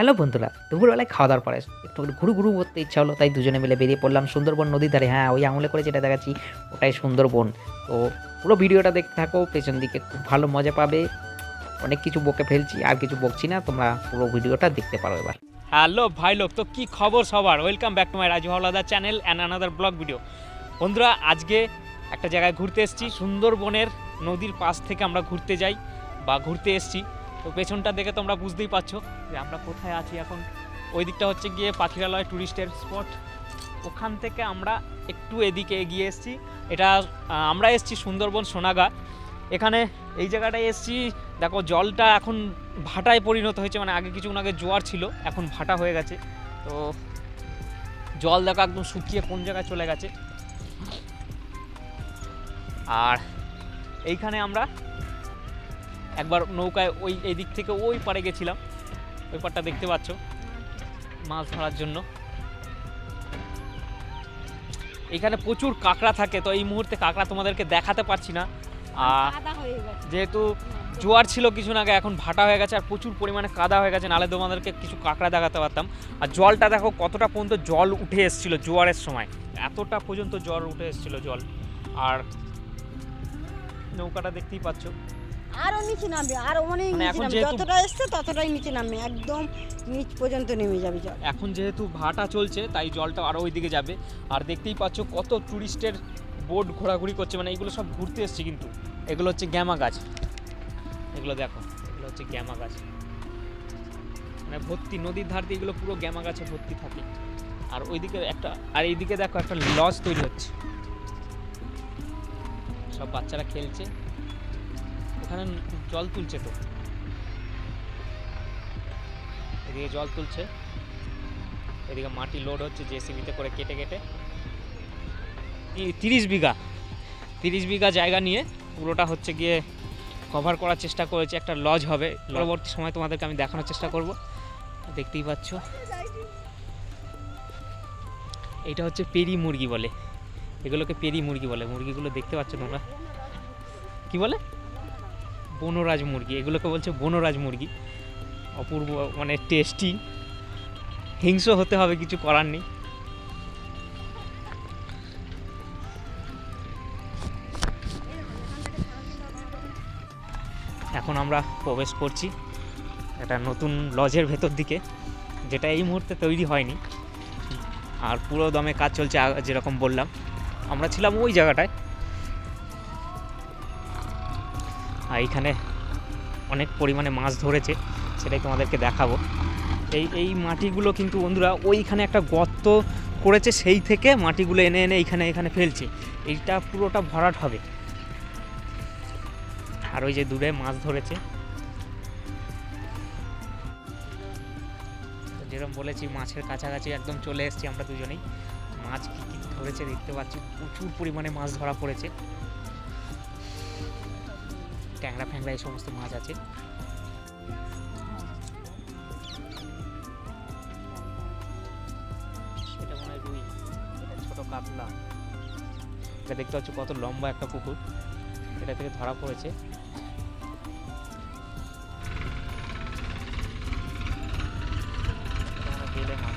Hello বন্ধুরা, দুপুরবেলায় খাওয়া দাওয়ার পরে একটু ঘুরু ঘুরু করতে ইচ্ছা হলো, তাই দুজনে মিলে বেরিয়ে পড়লাম সুন্দরবন নদীর ধারে। হ্যাঁ ওই আঙুলে করে যেটা দেখাচ্ছি, ওটাই সুন্দরবন। তো পুরো ভিডিওটা দেখতে থাকো, পেছন দিকে খুব ভালো মজা পাবে। অনেক কিছু বকে ফেলছি, আর কিছু বকছি না, তোমরা পুরো ভিডিওটা দেখতে পারো এবার। হ্যালো ভাই লোক, তো কি খবর সবার? Welcome back to my Raju Howlader channel and another blog video বন্ধুরা, আজকে একটা জায়গায় ঘুরতে এসেছি, সুন্দরবনের নদীর পাশ থেকে আমরা ঘুরতে যাই বা ঘুরতে এসেছি। তো পেছনটা দেখে তোমরা বুঝতেই পারছ যে আমরা কোথায় আছি এখন। ওই দিকটা হচ্ছে গিয়ে পাখিরালয় ট্যুরিস্টের স্পট। ওখান থেকে আমরা একটু এদিকে এগিয়ে এসেছি। এটা আমরা এসেছি সুন্দরবন সোনাগা। এখানে এই জায়গাটায় এসেছি, দেখো জলটা এখন ভাটায় পরিণত হয়েছে মানে আগে কিছুক্ষণ আগে জোয়ার ছিল, এখন ভাটা হয়ে গেছে। তো জল দেখো একদম শুকিয়ে কোন জায়গায় চলে গেছে। আর এইখানে আমরা একবার নৌকায় ওই এই দিক থেকে ওই পারে গেছিলাম। ওই পারটা দেখতে পাচ্ছ মাছ ধরার জন্য। এখানে প্রচুর কাঁকড়া থাকে তো এই মুহূর্তে কাঁকড়া তোমাদেরকে দেখাতে পারছি না। আর যেহেতু জোয়ার ছিল কিছু আগে এখন ভাটা হয়ে গেছে আর প্রচুর পরিমাণে কাদা হয়ে গেছে নালে তোমাদেরকে কিছু কাঁকড়া দেখাতে পারতাম। আর জলটা দেখো কতটা পর্যন্ত জল উঠে এসেছিল জোয়ারের সময়। এতটা পর্যন্ত জল উঠে এসেছিল জল। আর নৌকাটা দেখতেই পাচ্ছ। আরও নিচে নামবে আরও অনেক মানে নিচে নামবে। যতটা এসছে ততটাই নিচে নামবে একদম নিচ পর্যন্ত নেমে যাবে জল। এখন যেহেতু ভাটা চলছে তাই জলটা আরও ওইদিকে যাবে। আর দেখতেই পাচ্ছ কত টুরিস্টের বোট ঘোরাঘুরি করছে মানে এগুলো সব ঘুরতে এসছে কিন্তু। এগুলো হচ্ছে গ্যামা গাছ। এগুলো দেখো এগুলো হচ্ছে গ্যামা গাছ। মানে ভর্তি নদীর ধার দিয়ে এগুলো পুরো গ্যামা গাছে ভর্তি থাকে। আর ওইদিকে একটা আর এইদিকে দেখো একটা লজ তৈরি হচ্ছে। সব বাচ্চারা খেলছে। ওখানে জল তুলছে তো। এদিকে জল তুলছে। এদিকে মাটি লোড হচ্ছে জেসিবিতে করে কেটে কেটে। তিরিশ বিঘা তিরিশ বিঘা জায়গা নিয়ে পুরোটা হচ্ছে গিয়ে কভার করার চেষ্টা করেছে। একটা লজ হবে। পরবর্তী সময় তোমাদেরকে আমি দেখানোর চেষ্টা করব। দেখতেই পাচ্ছ। এটা হচ্ছে পেরি মুরগি বলে। এগুলোকে পেরি মুরগি বলে। মুরগিগুলো দেখতে পাচ্ছ তোমরা। কি বলে? বনরাজ মুরগি, এগুলোকে বলছে বনরাজ মুরগি। অপূর্ব মানে টেস্টি হিংস্র হতে হবে, কিছু করার নেই। এখন আমরা প্রবেশ করছি একটা নতুন লজের ভেতর দিকে, যেটা এই মুহূর্তে তৈরি হয়নি। আর পুরো দমে কাজ চলছে যেরকম বললাম। আমরা ছিলাম ওই জায়গাটায়। এইখানে অনেক পরিমাণে মাছ ধরেছে, সেটাই তোমাদেরকে দেখাবো। এই এই মাটিগুলো কিন্তু বন্ধুরা ওইখানে একটা গর্ত করেছে, সেই থেকে মাটিগুলো এনে এনে এইখানে, এখানে ফেলছে। এইটা পুরোটা ভরাট হবে। আর ওই যে দূরে মাছ ধরেছে। যেরকম বলেছি, মাছের কাছাকাছি একদম চলে এসেছি আমরা দুজনেই। মাছ কী কী ধরেছে দেখতে পাচ্ছি, প্রচুর পরিমাণে মাছ ধরা পড়েছে। ট্যাংরা ফ্যাংরা এই সমস্ত মাছ আছে এটা মনে হয় রুই এটা ছোট কাতলা এটা দেখতে পাচ্ছ কত লম্বা একটা পুকুর এটা থেকে ধরা পড়েছে মনে হয়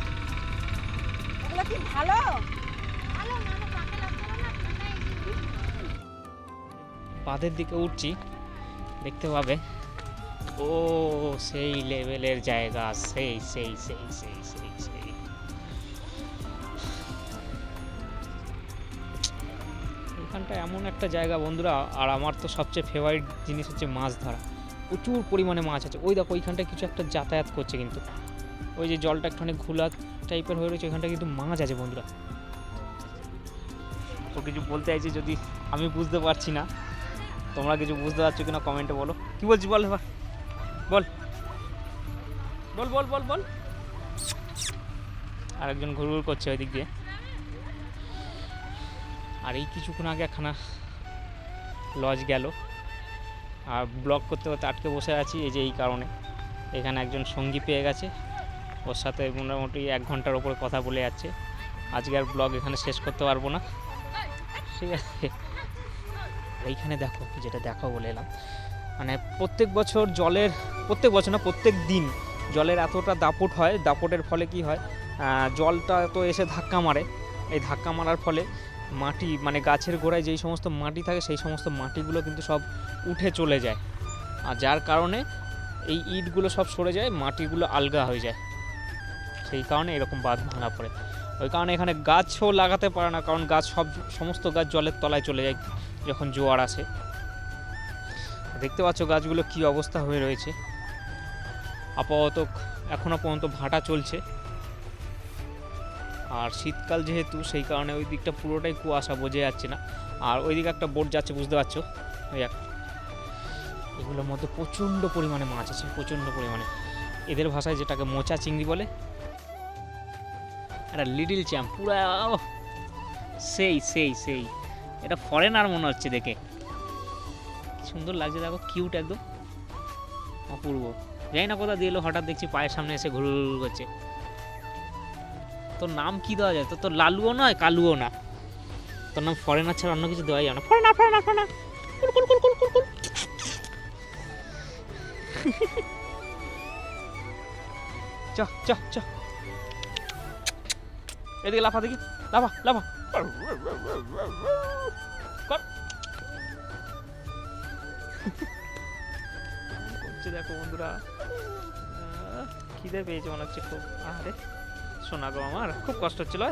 ভালো বাঁধের দিকে উঠছি দেখতে পাবে। ও, সেই লেভেলের জায়গা, সেই সেই সেই সেই সেই সেই। এখানটা এমন একটা জায়গা বন্ধুরা, আর আমার তো সবচেয়ে ফেভারিট জিনিস হচ্ছে মাছ ধরা। প্রচুর পরিমাণে মাছ আছে। ওই দেখো, ওইখানটায় কিছু একটা যাতায়াত করছে কিন্তু। ওই যে জলটা একটুখানি ঘোলা টাইপের হয়ে রয়েছে ওইখানটা কিন্তু মাছ আছে বন্ধুরা। ও কিছু বলতে চাইছে যদি, আমি বুঝতে পারছি না। তোমরা কিছু বুঝতে পারছ কিনা কমেন্টে বলো। কি বলছি বল এবার? বল। বল বল বল বল। আরেকজন ঘুরঘুর করছে ওই দিক দিয়ে। আর এই কিছুক্ষণ আগে একখানা লজ গেল। আর ব্লগ করতে করতে আটকে বসে আছি এই যে এই কারণে। এখানে একজন সঙ্গী পেয়ে গেছে। ওর সাথে মোটামুটি এক ঘণ্টার ওপরে কথা বলে যাচ্ছে। আজকে আর ব্লগ এখানে শেষ করতে পারব না। ঠিক আছে। এইখানে দেখো, যেটা দেখো বলে এলাম। মানে প্রত্যেক বছর জলের, প্রত্যেক বছর না, প্রত্যেক দিন জলের এতটা দাপট হয়, দাপটের ফলে কি হয় জলটা তো এসে ধাক্কা মারে। এই ধাক্কা মারার ফলে মাটি মানে গাছের গোড়ায় যেই সমস্ত মাটি থাকে, সেই সমস্ত মাটিগুলো কিন্তু সব উঠে চলে যায়। আর যার কারণে এই ইটগুলো সব সরে যায়, মাটিগুলো আলগা হয়ে যায়। সেই কারণে এরকম বাঁধ ভাঙা পড়ে। ওই কারণে এখানে গাছও লাগাতে পারে না, কারণ গাছ সব, সমস্ত গাছ জলের তলায় চলে যায়। যখন জোয়ার আসে। দেখতে পাচ্ছ গাছগুলো কি অবস্থা হয়ে রয়েছে। আপাতত এখনও পর্যন্ত ভাটা চলছে। আর শীতকাল যেহেতু, সেই কারণে ওই দিকটা পুরোটাই কুয়াশা বোঝা যাচ্ছে না। আর ওই দিকে একটা বোট যাচ্ছে, বুঝতে পারছ? ওই এক এগুলোর মধ্যে প্রচণ্ড পরিমাণে মাছ আছে, প্রচণ্ড পরিমাণে। এদের ভাষায় যেটাকে মোচা চিংড়ি বলে। একটা লিটিল চ্যাম্প, পুরা সেই সেই সেই। এটা ফরেনার মনে হচ্ছে দেখে। সুন্দর লাগছে দেখো কিউট একদম। অপূর্ব। জানি না কোথা দিয়ে এলো, হঠাৎ দেখছি পায়ের সামনে এসে ঘুর করছে। তোর নাম কি দেওয়া যায়? তো তোর লালুও নয়, কালুও না। তোর নাম ফরেনার ছাড়া অন্য কিছু দেওয়া যায় না। ফরেনার ফরেনার ফরেনার চ চ চ। এদিকে লাফা দেখি। লাফা লাফা। করছে দেখো বন্ধুরা। খিদে পেয়েছে মনে হচ্ছে খুব। আরে শোনা গো আমার, খুব কষ্ট হচ্ছিল!